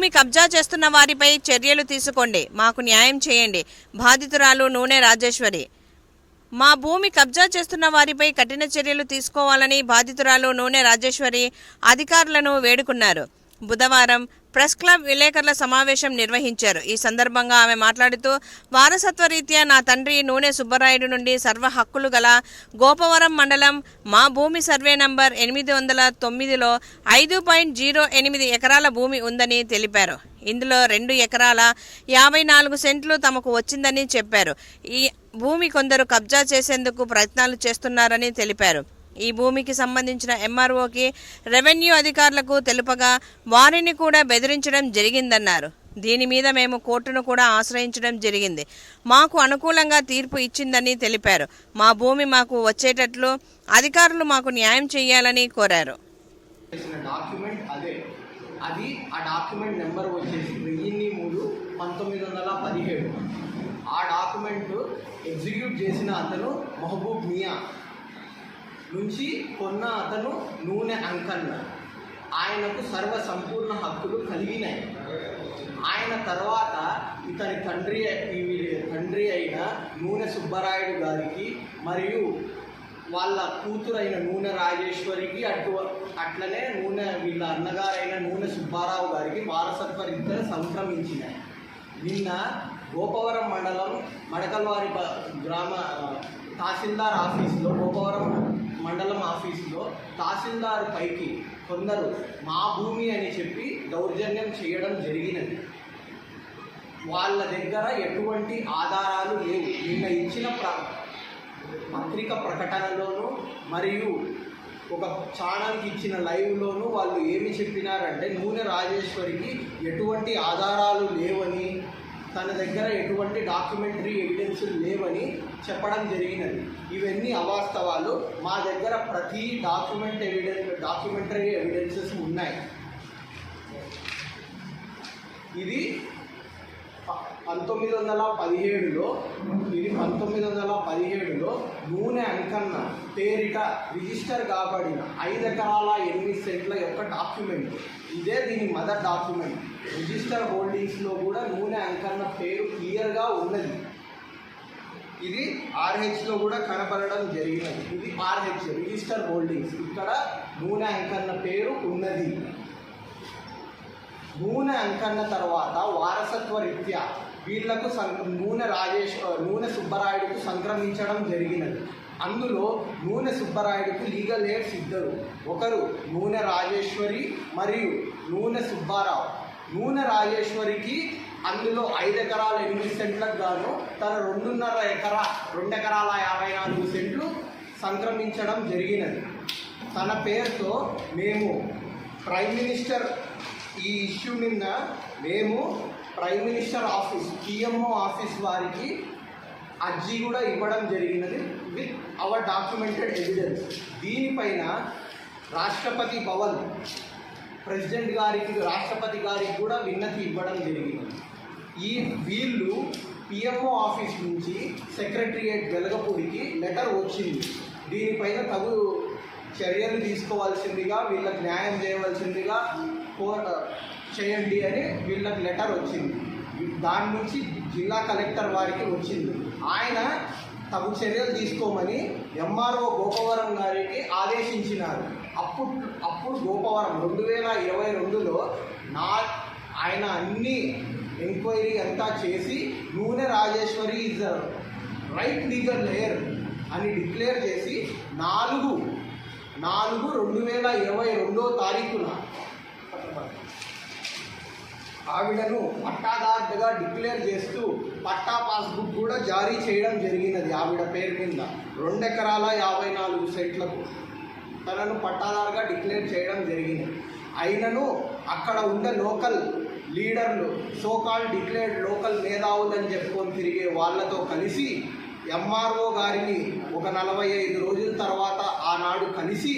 భూమి కబ్జా చేస్తున్న వారిపై చర్యలు తీసుకోండి. మాకు న్యాయం చేయండి. బాధితురాలు నూనె రాజేశ్వరి. మా భూమి కబ్జా చేస్తున్న వారిపై కఠిన చర్యలు తీసుకోవాలని బాధితురాలు నూనె రాజేశ్వరి అధికారులను వేడుకున్నారు. బుధవారం ప్రెస్ క్లబ్ విలేకరుల సమావేశం నిర్వహించారు. ఈ సందర్భంగా ఆమె మాట్లాడుతూ వారసత్వ రీత్యా నా తండ్రి నూనె సుబ్బరాయుడు నుండి సర్వ హక్కులు గల గోపవరం మండలం మా భూమి సర్వే నంబర్ ఎనిమిది వందల తొమ్మిదిలో ఐదు పాయింట్ జీరో ఎనిమిది ఎకరాల భూమి ఉందని తెలిపారు. ఇందులో రెండు ఎకరాల యాభై నాలుగు సెంట్లు తమకు వచ్చిందని చెప్పారు. ఈ భూమి కొందరు కబ్జా చేసేందుకు ప్రయత్నాలు చేస్తున్నారని తెలిపారు. ఈ భూమికి సంబంధించిన ఎంఆర్ఓకి రెవెన్యూ అధికారులకు తెలుపగా వారిని కూడా బెదిరించడం జరిగిందన్నారు. దీని మీద మేము కోర్టును కూడా ఆశ్రయించడం జరిగింది. మాకు అనుకూలంగా తీర్పు ఇచ్చిందని తెలిపారు. మా భూమి మాకు వచ్చేటట్లు అధికారులు మాకు న్యాయం చేయాలని కోరారు. అది ఆ డాక్యుమెంట్ నెంబర్ వచ్చేసి వెయ్యిన్ని మూడు పంతొమ్మిది వందల పదిహేడు. ఆ డాక్యుమెంట్ ఎగ్జిక్యూట్ చేసిన అతను మహబూబ్ మియా. నుంచి కొన్న అతను నూనె అంకన్న. ఆయనకు సర్వ సంపూర్ణ హక్కులు కలిగినాయి ఆయన తర్వాత ఇతని తండ్రి తండ్రి అయిన నూనె సుబ్బరాయుడు గారికి మరియు వాళ్ళ కూతురైన నూనె రాజేశ్వరికి అటు అట్లనే నూనె వీళ్ళ అన్నగారైన నూనె సుబ్బారావు గారికి వారసత్వ రీత్యా సంక్రమించినాయి నిన్న గోపవరం మండలం మడకల్వారి గ్రామ తహసీల్దార్ ఆఫీస్లో గోపవరం మండలం ఆఫీస్లో తహసీల్దార్ పైకి కొందరు మా భూమి అని చెప్పి దౌర్జన్యం చేయడం జరిగినది. వాళ్ళ దగ్గర ఎటువంటి ఆధారాలు లేవు. నిన్న ఇచ్చిన ప్ర పత్రిక ప్రకటనలోనూ మరియు ఒక ఛానల్కి ఇచ్చిన లైవ్లోనూ వాళ్ళు ఏమి చెప్పినారంటే నూనె రాజేశ్వరికి ఎటువంటి ఆధారాలు లేవని తన దగ్గర ఎటువంటి డాక్యుమెంటరీ ఎవిడెన్స్ లేవని చెప్పడం జరిగినది. ఇవన్నీ అవాస్తవాలు. మా దగ్గర ప్రతి డాక్యుమెంట్ ఎవిడెన్స్ డాక్యుమెంటరీ ఎవిడెన్సెస్ ఉన్నాయి. ఇది పంతొమ్మిది వందల పదిహేడులో ఇది పంతొమ్మిది వందల పదిహేడులో నూనె అంకన్న పేరిట రిజిస్టర్ కాబడిన ఐదు ఎకరాల ఎనిమిది సెంట్ల యొక్క డాక్యుమెంట్. ఇదే దీని మదర్ డాక్యుమెంట్. రిజిస్టర్ హోల్డింగ్స్లో కూడా నూనె అంకన్న పేరు క్లియర్గా ఉన్నది. ఇది ఆర్హెచ్లో కూడా కనపడడం జరిగినది. ఇది ఆర్హెచ్ రిజిస్టర్ హోల్డింగ్స్. ఇక్కడ నూనె అంకన్న పేరు ఉన్నది. నూనె అంకన్న తర్వాత వారసత్వ రీత్యా వీళ్ళకు సం నూనె రాజేష్ నూనె సుబ్బరాయుడుకు సంక్రమించడం జరిగినది. అందులో నూనె సుబ్బరాయుడుకు లీగల్ ఎయిడ్స్ ఇద్దరు. ఒకరు నూనె రాజేశ్వరి మరియు నూనె సుబ్బారావు. నూనె రాజేశ్వరికి అందులో ఐదు ఎకరాల ఎనిమిది సెంట్లకు గాను తన రెండున్నర ఎకరా రెండు ఎకరాల యాభై నాలుగు సెంట్లు సంక్రమించడం జరిగినది. తన పేరుతో మేము ప్రైమ్ మినిస్టర్ ఈ ఇష్యూ నిన్న మేము prime minister office PMO office వారికి అర్జీ కూడా ఇవ్వడం జరిగినది విత్ అవర్ డాక్యుమెంటెడ్ ఎవిడెన్స్. దీనిపైన రాష్ట్రపతి భవన్ ప్రెసిడెంట్ గారికి రాష్ట్రపతి గారికి కూడా విన్నతి ఇవ్వడం జరిగింది ఈ వీళ్ళు పిఎంఓ ఆఫీస్ నుంచి సెక్రటరియేట్ వెలగపూడికి లెటర్ వచ్చింది. దీనిపైన తగు చర్యలు తీసుకోవాల్సిందిగా వీళ్ళకి న్యాయం చేయవలసిందిగా కోర చేయండి అని వీళ్ళకి లెటర్ వచ్చింది. దాని నుంచి జిల్లా కలెక్టర్ వారికి వచ్చింది. ఆయన తగు చర్యలు తీసుకోమని ఎంఆర్ఓ గోపవరం గారికి ఆదేశించినారు. అప్పుడు అప్పుడు గోపవరం రెండు వేల ఇరవై రెండులో నా ఆయన అన్ని ఎంక్వైరీ అంతా చేసి నూనె Rajeshwari is right legal heir అని డిక్లేర్ చేసి నాలుగు నాలుగు రెండు వేల ఇరవై రెండో తారీఖున ఆవిడను పట్టాదారుగా డిక్లేర్ చేస్తూ పట్టా పాస్బుక్ కూడా జారీ చేయడం జరిగినది ఆవిడ పేరు మీద. రెండు ఎకరాల యాభై నాలుగు సెట్లకు తనను పట్టాదారుగా డిక్లేర్ చేయడం జరిగింది. అయినను అక్కడ ఉండే లోకల్ లీడర్లు సోకాల్ డిక్లేర్డ్ లోకల్ మేధావులని చెప్పుకొని తిరిగే వాళ్ళతో కలిసి ఎంఆర్ఓ గారిని ఒక నలభై ఐదు రోజుల తర్వాత ఆనాడు కలిసి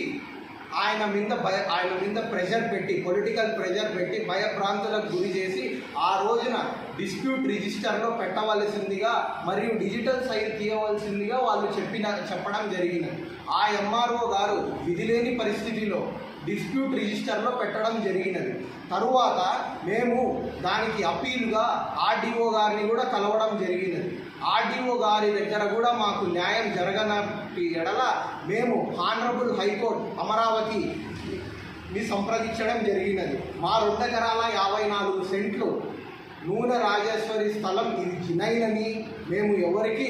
ఆయన మీద భయ ఆయన మీద ప్రెషర్ పెట్టి పొలిటికల్ ప్రెషర్ పెట్టి భయభ్రాంతులకు గురి చేసి ఆ రోజున డిస్ప్యూట్ రిజిస్టర్లో పెట్టవలసిందిగా మరియు డిజిటల్ సైన్ తీయవలసిందిగా వాళ్ళు చెప్పిన చెప్పడం జరిగింది. ఆ ఎంఆర్ఓ గారు విధి లేని పరిస్థితిలో డిస్ప్యూట్ రిజిస్టర్లో పెట్టడం జరిగినది. తరువాత మేము దానికి అప్పీలుగా ఆర్డీఓ గారిని కూడా కలవడం జరిగినది. ఆర్డీఓ గారి దగ్గర కూడా మాకు న్యాయం జరగనటి ఎడల మేము హానరబుల్ హైకోర్టు అమరావతి ని సంప్రదించడం జరిగినది. మా రెండు ఎకరాల యాభై నాలుగు సెంట్లు నూనె రాజేశ్వరి స్థలం ఇది. చిన్నైనని మేము ఎవరికి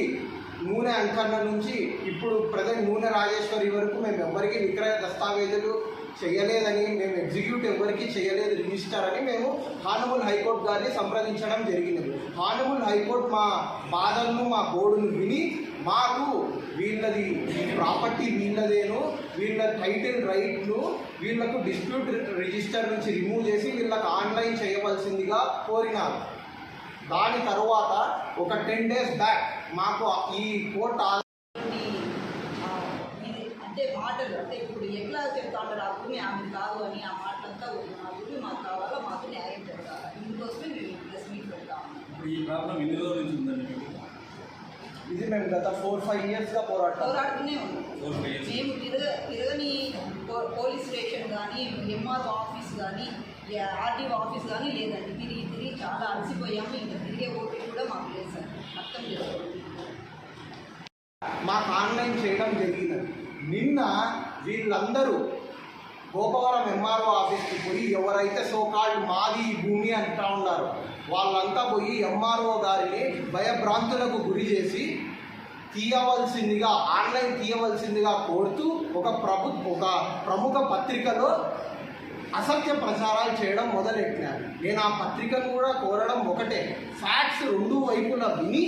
నూనె అంకన్న నుంచి ఇప్పుడు ప్రజెంట్ నూనె రాజేశ్వరి వరకు మేము ఎవరికి విక్రయ దస్తావేజులు చేయలేదని మేము ఎగ్జిక్యూట్ ఎవరికి చేయలేదు రిజిస్టర్ అని మేము హానబుల్ హైకోర్టు గారిని సంప్రదించడం జరిగినది హానబుల్ హైకోర్టు మా బాధలను మా బోర్డును విని మాకు వీళ్ళది ప్రాపర్టీ వీళ్ళదేను వీళ్ళ టైటిల్ రైట్ను వీళ్ళకు డిస్ప్యూట్ రిజిస్టర్ నుంచి రిమూవ్ చేసి వీళ్ళకి ఆన్లైన్ చేయవలసిందిగా కోరినారు. దాని తర్వాత ఒక టెన్ డేస్ బ్యాక్ మాకు ఈ కోర్టు అంటే మాటలు అంటే ఇప్పుడు ఎట్లా చెప్తా ఉంటారు ఆ భూమి ఆమె కాదు అని ఆ మాటలంతా. ఆ భూమి మాకు కావాలా మాకు న్యాయం జరగాలి? ఇందుకోసమే మేము ప్రెస్ మీట్ పెడతా ఉన్నాం. ఇప్పుడు ఈ ప్రాబ్లం ఎన్ని రోజుల నుంచి ఉందండి మీకు? ఇది మేము గత ఫోర్ ఫైవ్ ఇయర్స్గా పోరాడతాం పోరాడుతూనే ఉన్నాం. మేము తిరగ తిరగని పోలీస్ స్టేషన్ కానీ ఎంఆర్ఓ ఆఫీస్ కానీ ఆర్డీఓ ఆఫీస్ కానీ లేదండి. తిరిగి తిరిగి చాలా అలసిపోయాము. ఇంకా తిరిగే ఓపిక కూడా మాకు లేదు సార్. అర్థం చేసుకోండి. మాకు ఆన్లైన్ చేయడం జరిగినది నిన్న వీళ్ళందరూ గోపవరం ఎంఆర్ఓ ఆఫీస్కి పోయి ఎవరైతే సోకాళ్ళు మాది భూమి అంటా ఉన్నారు వాళ్ళంతా పోయి ఎంఆర్ఓ గారిని భయభ్రాంతులకు గురి చేసి తీయవలసిందిగా ఆన్లైన్ తీయవలసిందిగా కోరుతూ ఒక ప్రభు ఒక ప్రముఖ పత్రికలో అసత్య ప్రచారాలు చేయడం మొదలెట్టినారు. నేను ఆ పత్రికను కూడా కోరడం ఒకటే. ఫ్యాక్ట్స్ రెండు వైపులా విని